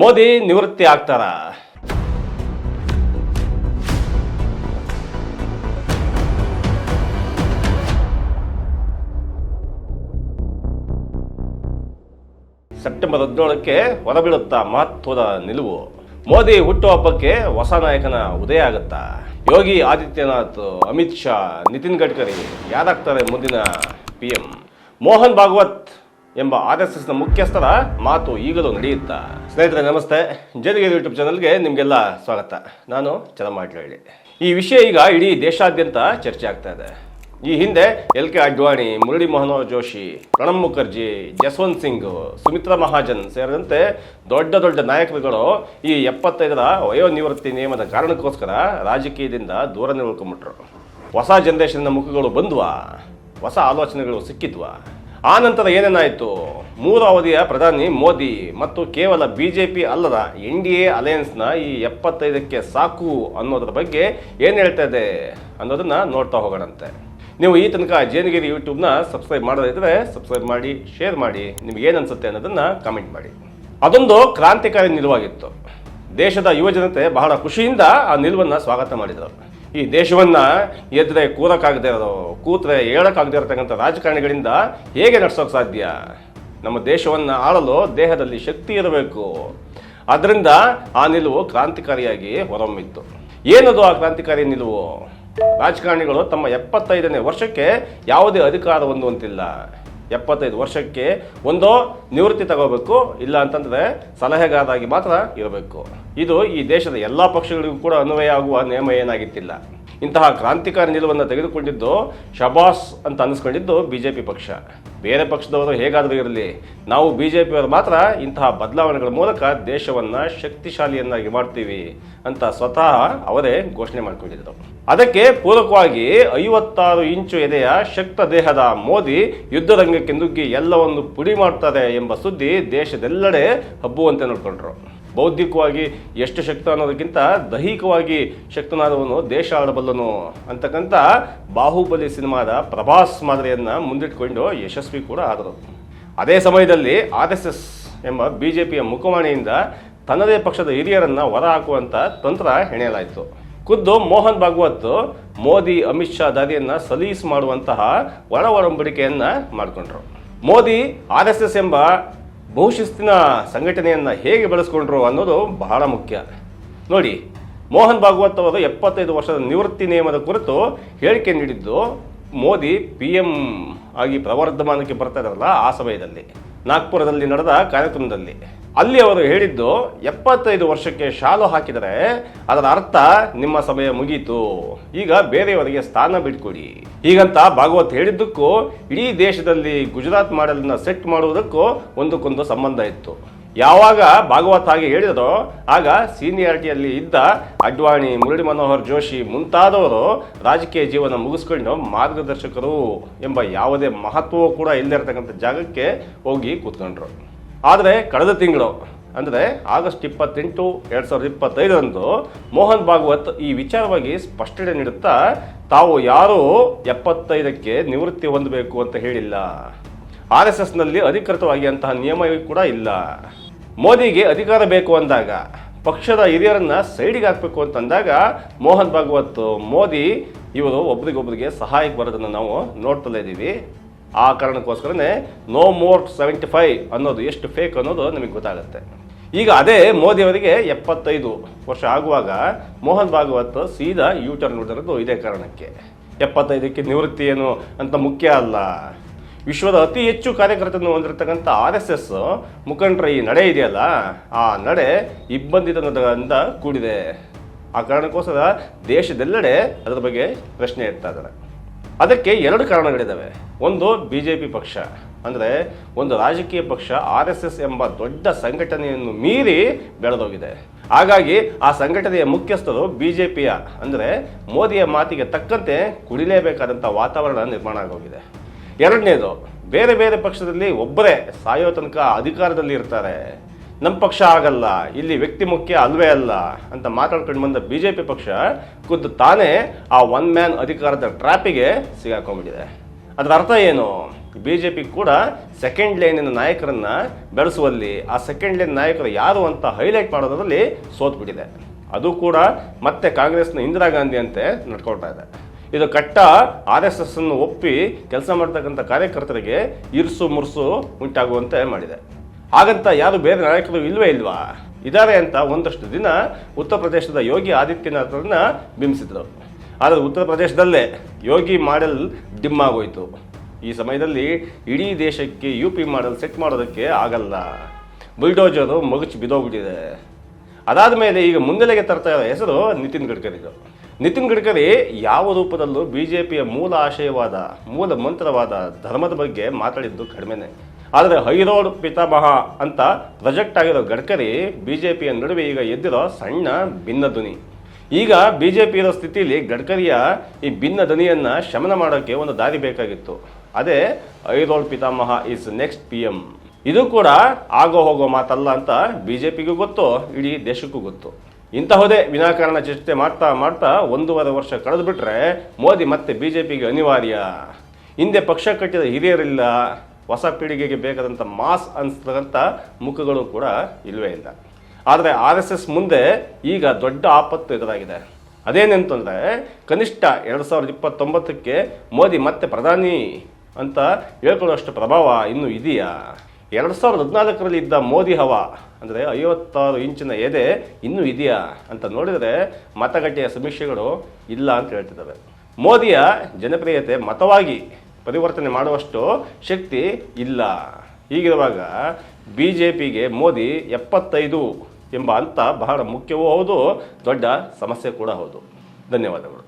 ಮೋದಿ ನಿವೃತ್ತಿ ಆಗ್ತಾರ. ಸೆಪ್ಟೆಂಬರ್ ಹದಿನೇಳಕ್ಕೆ ಹೊರಬೀಳುತ್ತಾ ಮಹತ್ವದ ನಿಲುವು. ಮೋದಿ ಹುಟ್ಟುಹಬ್ಬಕ್ಕೆ ಹೊಸ ನಾಯಕನ ಉದಯ ಆಗುತ್ತಾ. ಯೋಗಿ ಆದಿತ್ಯನಾಥ್, ಅಮಿತ್ ಶಾ, ನಿತಿನ್ ಗಡ್ಕರಿ ಯಾರಾಗ್ತಾರೆ ಮುಂದಿನ ಪಿ ಎಂ? ಮೋಹನ್ ಭಾಗವತ್. ಎಂಬ ಆರ್ ಎಸ್ ಮುಖ್ಯಸ್ಥರ ಮಾತು ಈಗಲೂ ನಡೆಯುತ್ತಾ? ಸ್ನೇಹಿತರೆ, ನಮಸ್ತೆ. ಜನಿಗಿರಿ ಯೂಟ್ಯೂಬ್ ಚಾನಲ್ಗೆ ನಿಮಗೆಲ್ಲ ಸ್ವಾಗತ. ನಾನು ಚಲಮಾಟ್ಲಹಳ್ಳಿ ಈ ವಿಷಯ ಈಗ ಇಡೀ ದೇಶಾದ್ಯಂತ ಚರ್ಚೆ ಆಗ್ತಾ ಇದೆ. ಈ ಹಿಂದೆ ಎಲ್ ಕೆ ಅಡ್ವಾಣಿ, ಮುರಳಿ ಮನೋಹರ್ ಜೋಶಿ, ಪ್ರಣಬ್ ಮುಖರ್ಜಿ, ಜಸ್ವಂತ್ ಸಿಂಗ್, ಸುಮಿತ್ರಾ ಮಹಾಜನ್ ಸೇರಿದಂತೆ ದೊಡ್ಡ ದೊಡ್ಡ ನಾಯಕರುಗಳು ಈ ಎಪ್ಪತ್ತೈದರ ವಯೋನಿವೃತ್ತಿ ನಿಯಮದ ಕಾರಣಕ್ಕೋಸ್ಕರ ರಾಜಕೀಯದಿಂದ ದೂರ ನಿಲ್ಕೊಂಡ್ಬಿಟ್ರು. ಹೊಸ ಜನರೇಷನ್ನ ಮುಖಗಳು ಬಂದ್ವಾ? ಹೊಸ ಆಲೋಚನೆಗಳು ಸಿಕ್ಕಿದ್ವಾ? ಆ ನಂತರ ಏನೇನಾಯಿತು? ಮೂರು ಅವಧಿಯ ಪ್ರಧಾನಿ ಮೋದಿ ಮತ್ತು ಕೇವಲ ಬಿ ಜೆ ಪಿ ಅಲ್ಲದ ಎನ್ ಡಿ ಎ ಅಲಯನ್ಸ್ನ ಈ ಎಪ್ಪತ್ತೈದಕ್ಕೆ ಸಾಕು ಅನ್ನೋದ್ರ ಬಗ್ಗೆ ಏನು ಹೇಳ್ತಾ ಇದೆ ಅನ್ನೋದನ್ನ ನೋಡ್ತಾ ಹೋಗೋಣಂತೆ. ನೀವು ಈ ತನಕ ಜೇನಗಿರಿ ಯೂಟ್ಯೂಬ್ನ ಸಬ್ಸ್ಕ್ರೈಬ್ ಮಾಡೋದಿದ್ರೆ ಸಬ್ಸ್ಕ್ರೈಬ್ ಮಾಡಿ, ಶೇರ್ ಮಾಡಿ, ನಿಮ್ಗೆ ಏನು ಅನ್ಸುತ್ತೆ ಅನ್ನೋದನ್ನು ಕಾಮೆಂಟ್ ಮಾಡಿ. ಅದೊಂದು ಕ್ರಾಂತಿಕಾರಿ ನಿಲುವಾಗಿತ್ತು. ದೇಶದ ಯುವಜನತೆ ಬಹಳ ಖುಷಿಯಿಂದ ಆ ನಿಲುವನ್ನು ಸ್ವಾಗತ ಮಾಡಿದರು. ಈ ದೇಶವನ್ನ ಎದ್ರೆ ಕೂರಕ್ಕಾಗದೇ ಇರೋ ಕೂತ್ರೆ ಹೇಳಕ್ಕಾಗದೇ ಇರತಕ್ಕಂಥ ರಾಜಕಾರಣಿಗಳಿಂದ ಹೇಗೆ ನಡೆಸೋಕೆ ಸಾಧ್ಯ? ನಮ್ಮ ದೇಶವನ್ನು ಆಳಲು ದೇಹದಲ್ಲಿ ಶಕ್ತಿ ಇರಬೇಕು. ಅದರಿಂದ ಆ ನಿಲುವು ಕ್ರಾಂತಿಕಾರಿಯಾಗಿ ಹೊರಹೊಮ್ಮಿತ್ತು. ಏನದು ಆ ಕ್ರಾಂತಿಕಾರಿ ನಿಲುವು? ರಾಜಕಾರಣಿಗಳು ತಮ್ಮ ಎಪ್ಪತ್ತೈದನೇ ವರ್ಷಕ್ಕೆ ಯಾವುದೇ ಅಧಿಕಾರ ಹೊಂದುವಂತಿಲ್ಲ ಎಪ್ಪತ್ತೈದು ವರ್ಷಕ್ಕೆ ಒಂದೋ ನಿವೃತ್ತಿ ತಗೋಬೇಕು, ಇಲ್ಲ ಅಂತಂದರೆ ಸಲಹೆಗಾರರಾಗಿ ಮಾತ್ರ ಇರಬೇಕು. ಇದು ಈ ದೇಶದ ಎಲ್ಲ ಪಕ್ಷಗಳಿಗೂ ಕೂಡ ಅನ್ವಯ ಆಗುವ ನಿಯಮ ಏನಾಗಿತ್ತಿಲ್ಲ. ಇಂತಹ ಕ್ರಾಂತಿಕಾರಿ ನಿಲುವನ್ನು ತೆಗೆದುಕೊಂಡಿದ್ದು ಶಬಾಸ್ ಅಂತ ಅನಿಸ್ಕೊಂಡಿದ್ದು ಪಿ ಪಕ್ಷ. ಬೇರೆ ಪಕ್ಷದವರು ಹೇಗಾದರೂ ಇರಲಿ, ನಾವು ಬಿ ಜೆ ಪಿಯವರು ಮಾತ್ರ ಇಂತಹ ಬದಲಾವಣೆಗಳ ಮೂಲಕ ದೇಶವನ್ನು ಶಕ್ತಿಶಾಲಿಯನ್ನಾಗಿ ಮಾಡ್ತೀವಿ ಅಂತ ಸ್ವತಃ ಅವರೇ ಘೋಷಣೆ ಮಾಡಿಕೊಂಡಿದ್ದರು. ಅದಕ್ಕೆ ಪೂರಕವಾಗಿ ಐವತ್ತಾರು ಇಂಚು ಎದೆಯ ಶಕ್ತ ದೇಹದ ಮೋದಿ ಯುದ್ಧರಂಗಕ್ಕೆ ನುಗ್ಗಿ ಎಲ್ಲವನ್ನು ಪುಡಿ ಮಾಡ್ತಾರೆ ಎಂಬ ಸುದ್ದಿ ದೇಶದೆಲ್ಲೆಡೆ ಹಬ್ಬುವಂತೆ ನೋಡ್ಕೊಂಡ್ರು. ಬೌದ್ಧಿಕವಾಗಿ ಎಷ್ಟು ಶಕ್ತ ಅನ್ನೋದಕ್ಕಿಂತ ದೈಹಿಕವಾಗಿ ಶಕ್ತನಾದವನು ದೇಶ ಆಡಬಲ್ಲನು ಅಂತಕ್ಕಂಥ ಬಾಹುಬಲಿ ಸಿನಿಮಾದ ಪ್ರಭಾಸ್ ಮಾದರಿಯನ್ನು ಮುಂದಿಟ್ಕೊಂಡು ಯಶಸ್ವಿ ಕೂಡ ಆದರು ಅದೇ ಸಮಯದಲ್ಲಿ ಆರ್ ಎಸ್ ಎಸ್ ಎಂಬ ಬಿ ಜೆ ಪಿಯ ಮುಖವಾಣಿಯಿಂದ ತನ್ನದೇ ಪಕ್ಷದ ಹಿರಿಯರನ್ನು ಹೊರಹಾಕುವಂಥ ತಂತ್ರ ಹೆಣೆಯಲಾಯಿತು. ಖುದ್ದು ಮೋಹನ್ ಭಾಗವತ್ ಮೋದಿ, ಅಮಿತ್ ಶಾ ದಾರಿಯನ್ನು ಸಲೀಸ್ ಮಾಡುವಂತಹ ಒಳ ಒಡಂಬಡಿಕೆಯನ್ನು ಮಾಡಿಕೊಂಡ್ರು. ಮೋದಿ ಆರ್ ಎಸ್ ಎಸ್ ಎಂಬ ಬಹುಶಿಸ್ತಿನ ಸಂಘಟನೆಯನ್ನು ಹೇಗೆ ಬೆಳೆಸ್ಕೊಂಡ್ರು ಅನ್ನೋದು ಬಹಳ ಮುಖ್ಯ. ನೋಡಿ, ಮೋಹನ್ ಭಾಗವತ್ ಅವರು ಎಪ್ಪತ್ತೈದು ವರ್ಷದ ನಿವೃತ್ತಿ ನಿಯಮದ ಕುರಿತು ಹೇಳಿಕೆ ನೀಡಿದ್ದು, ಮೋದಿ ಪಿ ಎಂ ಆಗಿ ಪ್ರವರ್ಧಮಾನಕ್ಕೆ ಬರ್ತಾ ಇದ್ದಾರಲ್ಲ ಆ ಸಮಯದಲ್ಲಿ, ನಾಗ್ಪುರದಲ್ಲಿ ನಡೆದ ಕಾರ್ಯಕ್ರಮದಲ್ಲಿ. ಅಲ್ಲಿ ಅವರು ಹೇಳಿದ್ದು, ಎಪ್ಪತ್ತೈದು ವರ್ಷಕ್ಕೆ ಶಾಲು ಹಾಕಿದರೆ ಅದರ ಅರ್ಥ ನಿಮ್ಮ ಸಮಯ ಮುಗೀತು. ಈಗ ಬೇರೆಯವರಿಗೆ ಸ್ಥಾನ ಬಿಟ್ಕೊಡಿ. ಹೀಗಂತ ಭಾಗವತ್ ಹೇಳಿದ್ದಕ್ಕೂ, ಇಡೀ ದೇಶದಲ್ಲಿ ಗುಜರಾತ್ ಮಾಡೆಲ್ನ ಸೆಟ್ ಮಾಡುವುದಕ್ಕೂ ಒಂದಕ್ಕೊಂದು ಸಂಬಂಧ ಇತ್ತು. ಯಾವಾಗ ಭಾಗವತ್ ಹಾಗೆ ಹೇಳಿದರೋ, ಆಗ ಸೀನಿಯಾರಿಟಿಯಲ್ಲಿ ಇದ್ದ ಅಡ್ವಾಣಿ ಮುರಳಿ ಮನೋಹರ್ ಜೋಶಿ ಮುಂತಾದವರು ರಾಜಕೀಯ ಜೀವನ ಮುಗಿಸ್ಕೊಂಡು ಮಾರ್ಗದರ್ಶಕರು ಎಂಬ ಯಾವುದೇ ಮಹತ್ವವೂ ಕೂಡ ಇಲ್ಲದಿರತಕ್ಕಂಥ ಜಾಗಕ್ಕೆ ಹೋಗಿ ಕೂತ್ಕೊಂಡ್ರು. ಆದರೆ ಕಳೆದ ತಿಂಗಳು, ಅಂದರೆ ಆಗಸ್ಟ್ ಇಪ್ಪತ್ತೆಂಟು ಎರಡು ಸಾವಿರದ ಇಪ್ಪತ್ತೈದರಂದು ಮೋಹನ್ ಭಾಗವತ್ ಈ ವಿಚಾರವಾಗಿ ಸ್ಪಷ್ಟನೆ ನೀಡುತ್ತಾ, ತಾವು ಯಾರೂ ಎಪ್ಪತ್ತೈದಕ್ಕೆ ನಿವೃತ್ತಿ ಹೊಂದಬೇಕು ಅಂತ ಹೇಳಿಲ್ಲ. ಆರ್ ಎಸ್ ಎಸ್ನಲ್ಲಿ ಅಧಿಕೃತವಾಗಿ ಅಂತಹ ನಿಯಮ ಕೂಡ ಇಲ್ಲ. ಮೋದಿಗೆ ಅಧಿಕಾರ ಬೇಕು ಅಂದಾಗ, ಪಕ್ಷದ ಹಿರಿಯರನ್ನ ಸೈಡಿಗೆ ಹಾಕಬೇಕು ಅಂತಂದಾಗ ಮೋಹನ್ ಭಾಗವತ್, ಮೋದಿ ಇವರು ಒಬ್ರಿಗೊಬ್ರಿಗೆ ಸಹಾಯಕ್ಕೆ ಬರೋದನ್ನು ನಾವು ನೋಡ್ತಲೇ ಇದ್ದೀವಿ ಆ ಕಾರಣಕ್ಕೋಸ್ಕರನೇ ನೋ ಮೋರ್ ಸೆವೆಂಟಿ ಫೈವ್ ಅನ್ನೋದು ಎಷ್ಟು ಫೇಕ್ ಅನ್ನೋದು ನಮಗೆ ಗೊತ್ತಾಗುತ್ತೆ. ಈಗ ಅದೇ ಮೋದಿ ಅವರಿಗೆ ಎಪ್ಪತ್ತೈದು ವರ್ಷ ಆಗುವಾಗ ಮೋಹನ್ ಭಾಗವತ್ ಸೀದಾ ಯೂ ಟರ್ನ್ ಹೊಡೆದಿರೋದು ಇದೇ ಕಾರಣಕ್ಕೆ. ಎಪ್ಪತ್ತೈದಕ್ಕೆ ನಿವೃತ್ತಿ ಏನು ಅಂತ ಮುಖ್ಯ ಅಲ್ಲ. ವಿಶ್ವದ ಅತಿ ಹೆಚ್ಚು ಕಾರ್ಯಕರ್ತರನ್ನು ಹೊಂದಿರತಕ್ಕಂಥ ಆರ್ ಎಸ್ ಎಸ್ ಮುಖಂಡರ ಈ ನಡೆ ಇದೆಯಲ್ಲ, ಆ ನಡೆ ಇಬ್ಬಂದಿತನದಿಂದ ಕೂಡಿದೆ. ಆ ಕಾರಣಕ್ಕೋಸ್ಕರ ದೇಶದೆಲ್ಲೆಡೆ ಅದರ ಬಗ್ಗೆ ಪ್ರಶ್ನೆ ಇಡ್ತಾ ಇದ್ದಾರೆ. ಅದಕ್ಕೆ ಎರಡು ಕಾರಣಗಳಿದ್ದಾವೆ ಒಂದು ಬಿ ಜೆ ಪಿ ಪಕ್ಷ, ಅಂದರೆ ಒಂದು ರಾಜಕೀಯ ಪಕ್ಷ ಆರ್ ಎಸ್ ಎಸ್ ಎಂಬ ದೊಡ್ಡ ಸಂಘಟನೆಯನ್ನು ಮೀರಿ ಬೆಳೆದೋಗಿದೆ. ಹಾಗಾಗಿ ಆ ಸಂಘಟನೆಯ ಮುಖ್ಯಸ್ಥರು ಬಿ ಜೆ ಪಿಯ ಅಂದರೆ ಮೋದಿಯ ಮಾತಿಗೆ ತಕ್ಕಂತೆ ಕುಡಿಲೇಬೇಕಾದಂಥ ವಾತಾವರಣ ನಿರ್ಮಾಣ ಆಗೋಗಿದೆ. ಎರಡನೇದು, ಬೇರೆ ಬೇರೆ ಪಕ್ಷದಲ್ಲಿ ಒಬ್ಬರೇ ಸಾಯೋ ತನಕ ಅಧಿಕಾರದಲ್ಲಿ ಇರ್ತಾರೆ. ನಮ್ಮ ಪಕ್ಷ ಆಗಲ್ಲ, ಇಲ್ಲಿ ವ್ಯಕ್ತಿ ಮುಖ್ಯ ಅಲ್ವೇ ಅಲ್ಲ ಅಂತ ಮಾತಾಡ್ಕೊಂಡು ಬಂದ ಬಿ ಜೆ ಪಿ ಪಕ್ಷ ಖುದ್ದು ತಾನೇ ಆ ಒನ್ ಮ್ಯಾನ್ ಅಧಿಕಾರದ ಟ್ರ್ಯಾಪಿಗೆ ಸಿಗಾಕೊಂಡ್ಬಿಟ್ಟಿದೆ. ಅದರ ಅರ್ಥ ಏನು? ಬಿ ಜೆ ಪಿ ಕೂಡ ಸೆಕೆಂಡ್ ಲೈನಿನ ನಾಯಕರನ್ನ ಬೆಳೆಸುವಲ್ಲಿ ಆ ಸೆಕೆಂಡ್ ಲೈನ್ ನಾಯಕರು ಯಾರು ಅಂತ ಹೈಲೈಟ್ ಮಾಡೋದರಲ್ಲಿ ಸೋತ್ಬಿಟ್ಟಿದೆ. ಅದು ಕೂಡ ಮತ್ತೆ ಕಾಂಗ್ರೆಸ್ನ ಇಂದಿರಾ ಗಾಂಧಿ ಅಂತೆ ನಡ್ಕೊಳ್ತಾ ಇದೆ. ಇದು ಕಟ್ಟ ಆರ್ ಎಸ್ ಎಸ್ ಅನ್ನು ಒಪ್ಪಿ ಕೆಲಸ ಮಾಡ್ತಕ್ಕಂಥ ಕಾರ್ಯಕರ್ತರಿಗೆ ಇರ್ಸು ಮುರ್ಸು ಉಂಟಾಗುವಂತೆ ಮಾಡಿದೆ. ಹಾಗಂತ ಯಾರು ಬೇರೆ ನಾಯಕರು ಇಲ್ವೇ ಇಲ್ವಾ? ಇದ್ದಾರೆ ಅಂತ ಒಂದಷ್ಟು ದಿನ ಉತ್ತರ ಪ್ರದೇಶದ ಯೋಗಿ ಆದಿತ್ಯನಾಥರನ್ನ ಬಿಂಬಿಸಿದರು. ಆದರೆ ಉತ್ತರ ಪ್ರದೇಶದಲ್ಲೇ ಯೋಗಿ ಮಾಡೆಲ್ ಡಿಮ್ ಆಗೋಯ್ತು. ಈ ಸಮಯದಲ್ಲಿ ಇಡೀ ದೇಶಕ್ಕೆ ಯು ಪಿ ಮಾಡೆಲ್ ಸೆಟ್ ಮಾಡೋದಕ್ಕೆ ಆಗಲ್ಲ. ಬುಲ್ಡೋಜರು ಮಗುಚಿ ಬಿದೋಗ್ಬಿಟ್ಟಿದೆ. ಅದಾದ ಮೇಲೆ ಈಗ ಮುನ್ನೆಲೆಗೆ ತರ್ತಾ ಇರೋ ಹೆಸರು ನಿತಿನ್ ಗಡ್ಕರಿದು ನಿತಿನ್ ಗಡ್ಕರಿ ಯಾವ ರೂಪದಲ್ಲೂ ಬಿ ಜೆ ಪಿಯ ಮೂಲ ಆಶಯವಾದ, ಮೂಲ ಮಂತ್ರವಾದ ಧರ್ಮದ ಬಗ್ಗೆ ಮಾತಾಡಿದ್ದು ಕಡಿಮೆನೆ. ಆದರೆ ಹೈರೋಡ್ ಪಿತಾಮಹ ಅಂತ ಪ್ರೊಜೆಕ್ಟ್ ಆಗಿರೋ ಗಡ್ಕರಿ ಬಿ ಜೆ ಪಿಯ ನಡುವೆ ಈಗ ಎದ್ದಿರೋ ಸಣ್ಣ ಭಿನ್ನ ಧ್ವನಿ. ಈಗ ಬಿ ಜೆ ಪಿ ಇರೋ ಸ್ಥಿತಿಯಲ್ಲಿ ಗಡ್ಕರಿಯ ಈ ಭಿನ್ನ ಧ್ವನಿಯನ್ನು ಶಮನ ಮಾಡೋಕ್ಕೆ ಒಂದು ದಾರಿ ಬೇಕಾಗಿತ್ತು. ಅದೇ ಐರೋಡ್ ಪಿತಾಮಹ ಇಸ್ ನೆಕ್ಸ್ಟ್ ಪಿ ಎಂ ಇದು ಕೂಡ ಆಗೋ ಹೋಗೋ ಮಾತಲ್ಲ ಅಂತ ಬಿ ಜೆ ಪಿಗೂ ಗೊತ್ತು, ಇಡೀ ದೇಶಕ್ಕೂ ಗೊತ್ತು. ಇಂತಹುದೇ ವಿನಾಕಾರಣ ಚರ್ಚೆ ಮಾಡ್ತಾ ಮಾಡ್ತಾ ಒಂದೂವರೆ ವರ್ಷ ಕಳೆದು ಬಿಟ್ರೆ ಮೋದಿ ಮತ್ತೆ ಬಿ ಜೆ ಪಿಗೆ ಅನಿವಾರ್ಯ. ಹಿಂದೆ ಪಕ್ಷ ಕಟ್ಟಿದ ಹಿರಿಯರಿಲ್ಲ. ಹೊಸ ಪೀಳಿಗೆಗೆ ಬೇಕಾದಂಥ ಮಾಸ್ ಅನಿಸ್ತಕ್ಕಂಥ ಮುಖಗಳು ಕೂಡ ಇಲ್ಲವೇ ಇಲ್ಲ. ಆದರೆ ಆರ್ ಎಸ್ ಮುಂದೆ ಈಗ ದೊಡ್ಡ ಆಪತ್ತು ಎದುರಾಗಿದೆ. ಅದೇನೆಂತಂದರೆ ಕನಿಷ್ಠ ಎರಡು ಸಾವಿರದ ಇಪ್ಪತ್ತೊಂಬತ್ತಕ್ಕೆ ಮೋದಿ ಮತ್ತೆ ಪ್ರಧಾನಿ ಅಂತ ಹೇಳ್ಕೊಳ್ಳೋಷ್ಟು ಪ್ರಭಾವ ಇನ್ನೂ ಇದೆಯಾ? ಎರಡು ಸಾವಿರದ ಹದಿನಾಲ್ಕರಲ್ಲಿ ಇದ್ದ ಮೋದಿ ಹವಾ, ಅಂದರೆ ಐವತ್ತಾರು ಇಂಚಿನ ಎದೆ ಇನ್ನೂ ಇದೆಯಾ ಅಂತ ನೋಡಿದರೆ ಮತಗಟ್ಟೆಯ ಸಮೀಕ್ಷೆಗಳು ಇಲ್ಲ ಅಂತ ಹೇಳ್ತಿದ್ದಾವೆ. ಮೋದಿಯ ಜನಪ್ರಿಯತೆ ಮತವಾಗಿ ಪರಿವರ್ತನೆ ಮಾಡುವಷ್ಟು ಶಕ್ತಿ ಇಲ್ಲ. ಹೀಗಿರುವಾಗ ಬಿ ಜೆ ಪಿಗೆ ಮೋದಿ ಎಪ್ಪತ್ತೈದು ಎಂಬ ಅಂತ ಬಹಳ ಮುಖ್ಯವೂ ಹೌದು, ದೊಡ್ಡ ಸಮಸ್ಯೆ ಕೂಡ ಹೌದು. ಧನ್ಯವಾದಗಳು.